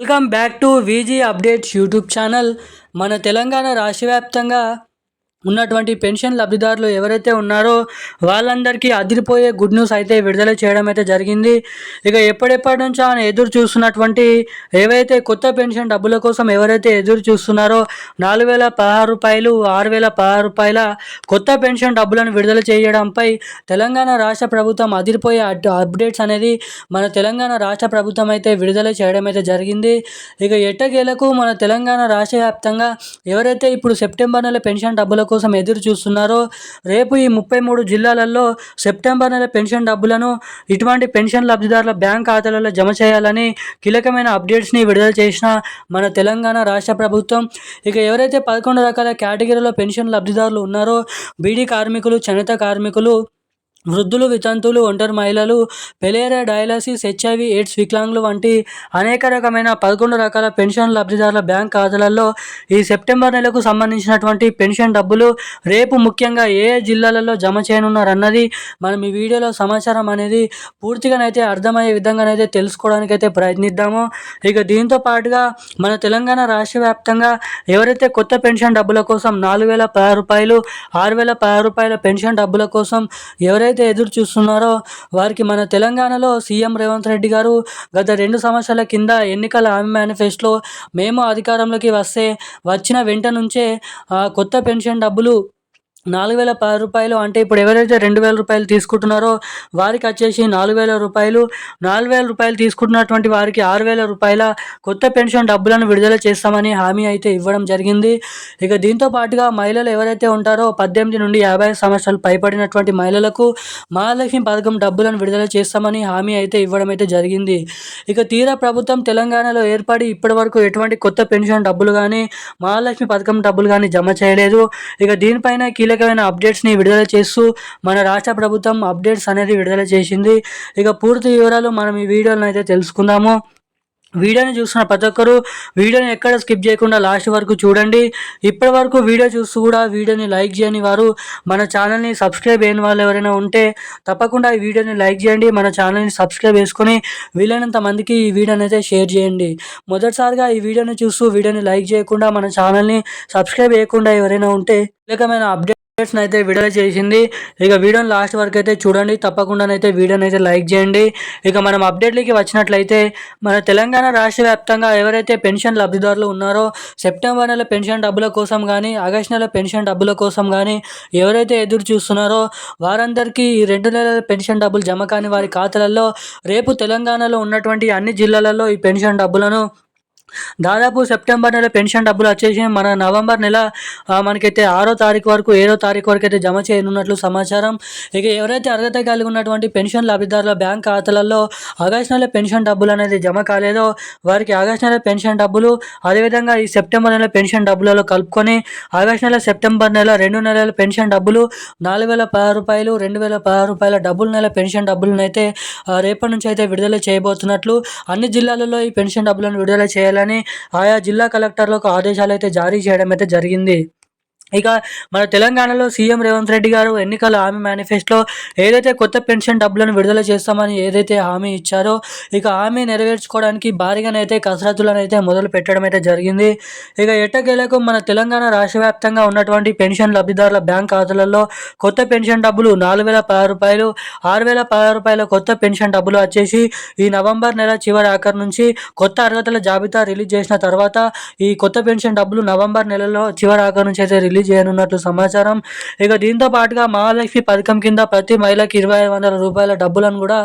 Welcome back to VG updates YouTube channel మన తెలంగాణ రాష్ట్ర వ్యాప్తంగా ఉన్నటువంటి పెన్షన్ లబ్ధిదారులు ఎవరైతే ఉన్నారో వాళ్ళందరికీ అదిరిపోయే గుడ్ న్యూస్ అయితే విడుదల చేయడం అయితే జరిగింది. ఇక ఎప్పటిప్పటి నుంచో ఆయన ఎదురు చూస్తున్నటువంటి ఏవైతే కొత్త పెన్షన్ డబ్బుల కోసం ఎవరైతే ఎదురు చూస్తున్నారో నాలుగు వేల పదహారు రూపాయలు ఆరు వేల పదహారు రూపాయల కొత్త పెన్షన్ డబ్బులను విడుదల చేయడంపై తెలంగాణ రాష్ట్ర ప్రభుత్వం అదిరిపోయే అప్డేట్స్ అనేది మన తెలంగాణ రాష్ట్ర ప్రభుత్వం అయితే విడుదల చేయడం అయితే జరిగింది. ఇక ఎట్టగేలకు మన తెలంగాణ రాష్ట్ర వ్యాప్తంగా ఎవరైతే ఇప్పుడు సెప్టెంబర్ నెల పెన్షన్ డబ్బుల కోసం ఎదురు చూస్తున్నారో. రేపు ఈ ముప్పై మూడు జిల్లాలలో సెప్టెంబర్ నెల పెన్షన్ డబ్బులను ఇటువంటి పెన్షన్ లబ్ధిదారుల బ్యాంక్ ఖాతాలలో జమ చేయాలని కీలకమైన అప్డేట్స్ని విడుదల చేసిన మన తెలంగాణ రాష్ట్ర ప్రభుత్వం. ఇక ఎవరైతే పదకొండు రకాల కేటగిరీలో పెన్షన్ లబ్ధిదారులు ఉన్నారో బీడీ కార్మికులు చేనేత కార్మికులు వృద్ధులు వితంతువులు ఒంటరి మహిళలు పెలేరియా డయాలసిస్ హెచ్ఐవి ఎయిడ్స్ వికలాంగులు వంటి అనేక రకమైన పదకొండు రకాల పెన్షన్ లబ్ధిదారుల బ్యాంక్ ఖాతాలలో ఈ సెప్టెంబర్ నెలకు సంబంధించినటువంటి పెన్షన్ డబ్బులు రేపు ముఖ్యంగా ఏ జిల్లాలలో జమ చేయనున్నారన్నది మనం ఈ వీడియోలో సమాచారం అనేది పూర్తిగానైతే అర్థమయ్యే విధంగానైతే తెలుసుకోవడానికైతే ప్రయత్నిద్దాము. ఇక దీంతో పాటుగా మన తెలంగాణ రాష్ట్ర వ్యాప్తంగా ఎవరైతే కొత్త పెన్షన్ డబ్బుల కోసం నాలుగు వేల పదహారు రూపాయలు ఆరు వేల పదహారు రూపాయల పెన్షన్ డబ్బుల కోసం ఎవరైతే ఎవరైతే ఎదురు చూస్తున్నారో వారికి మన తెలంగాణలో సీఎం రేవంత్ రెడ్డి గారు గత రెండు సంవత్సరాల కింద ఎన్నికల హామీ మేనిఫెస్టోలో మేము అధికారంలోకి వస్తే వచ్చిన వెంట నుంచే కొత్త పెన్షన్ డబ్బులు నాలుగు వేల పది రూపాయలు అంటే ఇప్పుడు ఎవరైతే రెండు వేల రూపాయలు తీసుకుంటున్నారో వారికి వచ్చేసి నాలుగు వేల రూపాయలు. నాలుగు వేల రూపాయలు తీసుకుంటున్నటువంటి వారికి ఆరు వేల రూపాయల కొత్త పెన్షన్ డబ్బులను విడుదల చేస్తామని హామీ అయితే ఇవ్వడం జరిగింది. ఇక దీంతో పాటుగా మహిళలు ఎవరైతే ఉంటారో పద్దెనిమిది నుండి యాభై సంవత్సరాలు పైపడినటువంటి మహిళలకు మహాలక్ష్మి పథకం డబ్బులను విడుదల చేస్తామని హామీ అయితే ఇవ్వడం అయితే జరిగింది. ఇక తీరా ప్రభుత్వం తెలంగాణలో ఏర్పడి ఇప్పటి వరకు ఎటువంటి కొత్త పెన్షన్ డబ్బులు కానీ మహాలక్ష్మి పథకం డబ్బులు కానీ జమ చేయలేదు. ఇక దీనిపైన కీలక కీలకమైన అప్డేట్స్ని విడుదల చేస్తూ మన రాష్ట్ర ప్రభుత్వం అప్డేట్స్ అనేది విడుదల చేసింది. ఇక పూర్తి వివరాలు మనం ఈ వీడియోలను అయితే తెలుసుకుందాము. వీడియోని చూస్తున్న ప్రతి ఒక్కరు వీడియోని ఎక్కడ స్కిప్ చేయకుండా లాస్ట్ వరకు చూడండి. ఇప్పటి వరకు వీడియో చూస్తూ కూడా వీడియోని లైక్ చేయని వారు మన ఛానల్ని సబ్స్క్రైబ్ అయిన వాళ్ళు ఎవరైనా ఉంటే తప్పకుండా ఈ వీడియోని లైక్ చేయండి. మన ఛానల్ని సబ్స్క్రైబ్ చేసుకొని వీలైనంత మందికి ఈ వీడియోని అయితే షేర్ చేయండి. మొదటిసారిగా ఈ వీడియోని చూస్తూ వీడియోని లైక్ చేయకుండా మన ఛానల్ని సబ్స్క్రైబ్ చేయకుండా ఎవరైనా ఉంటే కీలకమైన అప్డేట్ అప్డేట్స్ని అయితే విడుదల చేసింది. ఇక వీడియోని లాస్ట్ వరకు అయితే చూడండి. తప్పకుండానైతే వీడియోని అయితే లైక్ చేయండి. ఇక మనం అప్డేట్లకి వచ్చినట్లయితే మన తెలంగాణ రాష్ట్ర వ్యాప్తంగా ఎవరైతే పెన్షన్ లబ్ధిదారులు ఉన్నారో సెప్టెంబర్ నెల పెన్షన్ డబ్బుల కోసం కానీ ఆగస్ట్ నెల పెన్షన్ డబ్బుల కోసం కానీ ఎవరైతే ఎదురు చూస్తున్నారో వారందరికీ ఈ రెండు నెలల పెన్షన్ డబ్బులు జమ కాని వారి ఖాతాలలో రేపు తెలంగాణలో ఉన్నటువంటి అన్ని జిల్లాలలో ఈ పెన్షన్ డబ్బులను దాదాపు సెప్టెంబర్ నెల పెన్షన్ డబ్బులు వచ్చేసి మన నవంబర్ నెల మనకైతే ఆరో తారీఖు వరకు ఏడో తారీఖు వరకు అయితే జమ చేయనున్నట్లు సమాచారం. ఇక ఎవరైతే అర్హత కలిగి ఉన్నటువంటి పెన్షన్ లబ్ధిదారుల బ్యాంక్ ఖాతాలలో ఆగస్ట్ నెల పెన్షన్ డబ్బులు అనేది జమ కాలేదో వారికి ఆగస్ట్ నెల పెన్షన్ డబ్బులు అదేవిధంగా ఈ సెప్టెంబర్ నెల పెన్షన్ డబ్బులలో కలుపుకొని ఆగస్ట్ నెల సెప్టెంబర్ నెల రెండు నెలల పెన్షన్ డబ్బులు నాలుగు వేల పదహారు రూపాయలు రెండు వేల పదహారు రూపాయల డబ్బుల నెల పెన్షన్ డబ్బులను అయితే రేపటి నుంచి అయితే విడుదల చేయబోతున్నట్లు అన్ని జిల్లాలలో ఈ పెన్షన్ డబ్బులను విడుదల చేయాలని చేయాలని ఆయా జిల్లా కలెక్టర్లకు ఆదేశాలు అయితే జారీ చేయడం అయితే జరిగింది. ఇక మన తెలంగాణలో సీఎం రేవంత్ రెడ్డి గారు ఎన్నికల హామీ మేనిఫెస్టోలో ఏదైతే కొత్త పెన్షన్ డబ్బులను విడుదల చేస్తామని ఏదైతే హామీ ఇచ్చారో ఇక హామీ నెరవేర్చుకోవడానికి భారీగానైతే కసరత్తులను అయితే మొదలు పెట్టడం అయితే జరిగింది. ఇక ఎట్టకేలకు మన తెలంగాణ రాష్ట్ర వ్యాప్తంగా ఉన్నటువంటి పెన్షన్ లబ్ధిదారుల బ్యాంక్ ఖాతాలలో కొత్త పెన్షన్ డబ్బులు నాలుగు వేల పదహారు రూపాయలు ఆరు వేల పదహారు రూపాయల కొత్త పెన్షన్ డబ్బులు వచ్చేసి ఈ నవంబర్ నెల చివరి ఆఖరి నుంచి కొత్త అర్హతల జాబితా రిలీజ్ చేసిన తర్వాత ఈ కొత్త పెన్షన్ డబ్బులు నవంబర్ నెలలో చివరి ఆఖరి నుంచి అయితే రిలీజ్ చేయనున్నట్లు సమాచారం. ఇక దీంతో పాటుగా మహాలక్ష్మి పథకం కింద ప్రతి మహిళకి ఇరవై వందల రూపాయల డబ్బులను కూడా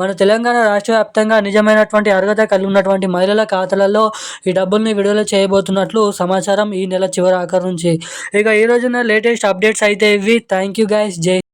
మన తెలంగాణ రాష్ట్ర వ్యాప్తంగా నిజమైనటువంటి అర్హత కలిగి ఉన్నటువంటి మహిళల ఖాతాలలో ఈ డబ్బుల్ని విడుదల చేయబోతున్నట్లు సమాచారం ఈ నెల చివరి ఆఖరు నుంచి. ఇక ఈ రోజున లేటెస్ట్ అప్డేట్స్ అయితే ఇవి. థ్యాంక్ యూ గైస్ జై